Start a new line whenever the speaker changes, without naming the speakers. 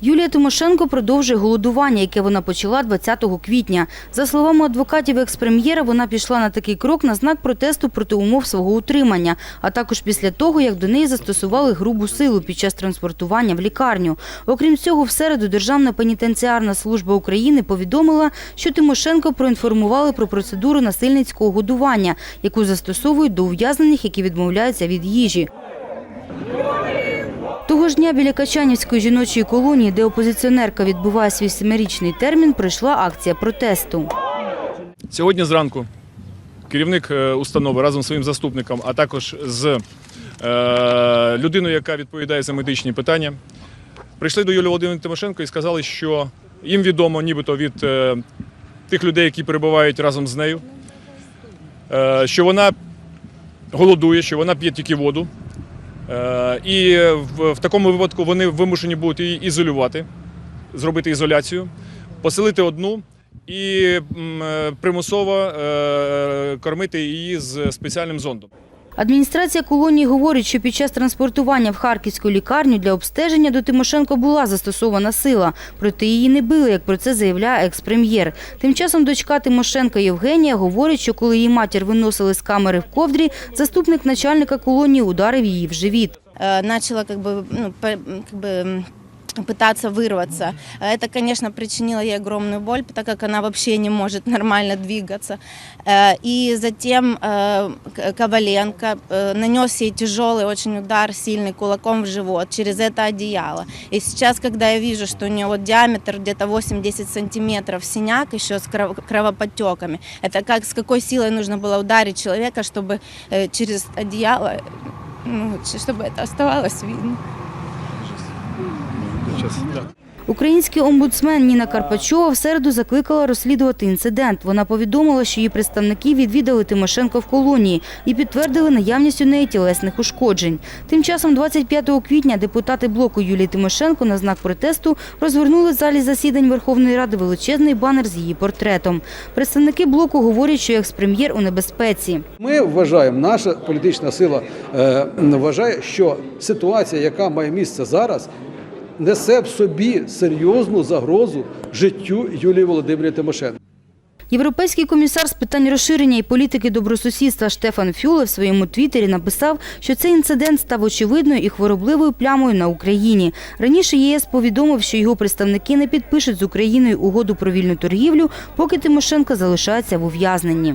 Юлія Тимошенко продовжує голодування, яке вона почала 20 квітня. За словами адвокатів екс-прем'єра, вона пішла на такий крок на знак протесту проти умов свого утримання, а також після того, як до неї застосували грубу силу під час транспортування в лікарню. Окрім цього, в середу Державна пенітенціарна служба України повідомила, що Тимошенко проінформували про процедуру насильницького годування, яку застосовують до ув'язнених, які відмовляються від їжі. Того ж дня біля Качанівської жіночої колонії, де опозиціонерка відбуває свій семирічний термін, пройшла акція протесту.
Сьогодні зранку керівник е, установи разом з своїм заступником, а також з е, людиною, яка відповідає за медичні питання, прийшли до Юлії Володимирівни Тимошенко і сказали, що їм відомо нібито від е, тих людей, які перебувають разом з нею, що вона голодує, що вона п'є тільки воду. Е, І в, такому випадку вони вимушені будуть її ізолювати, зробити ізоляцію, поселити одну і е, примусово е, кормити її з спеціальним зондом.
Адміністрація колонії говорить, що під час транспортування в Харківську лікарню для обстеження до Тимошенко була застосована сила, проте її не били, як про це заявляє екс-прем'єр. Тим часом дочка Тимошенка Євгенія говорить, що коли її матір виносили з камери в ковдрі, заступник начальника колонії ударив її в живіт.
э, начала как бы, ну, по- как бы м, пытаться вырваться. Это, конечно, причинило ей огромную боль, так как она вообще не может нормально двигаться. Э, И затем э, Коваленко э, нанес ей тяжелый очень удар, сильный кулаком в живот через это одеяло. И сейчас, когда я вижу, что у нее вот диаметр где-то 8-10 сантиметров, синяк еще с кров- кровоподтеками, это как с какой силой нужно было ударить человека, чтобы через одеяло ну, чтобы это оставалось видно. Сейчас, да.
Український омбудсмен Ніна Карпачова в середу закликала розслідувати інцидент. Вона повідомила, що її представники відвідали Тимошенко в колонії і підтвердили наявність у неї тілесних ушкоджень. Тим часом 25 квітня депутати блоку Юлії Тимошенко на знак протесту розгорнули в залі засідань Верховної Ради величезний банер з її портретом. Представники блоку говорять, що екс-прем'єр у небезпеці.
Ми вважаємо, наша політична сила е, вважає, що ситуація, яка має місце зараз, несе в собі серйозну загрозу життю Юлії Володимирівни Тимошенко.
Європейський комісар з питань розширення і політики добросусідства Штефан Фюле в своєму твіттері написав, що цей інцидент став очевидною і хворобливою плямою на Україні. Раніше ЄС повідомив, що його представники не підпишуть з Україною угоду про вільну торгівлю, поки Тимошенко залишається в ув'язненні.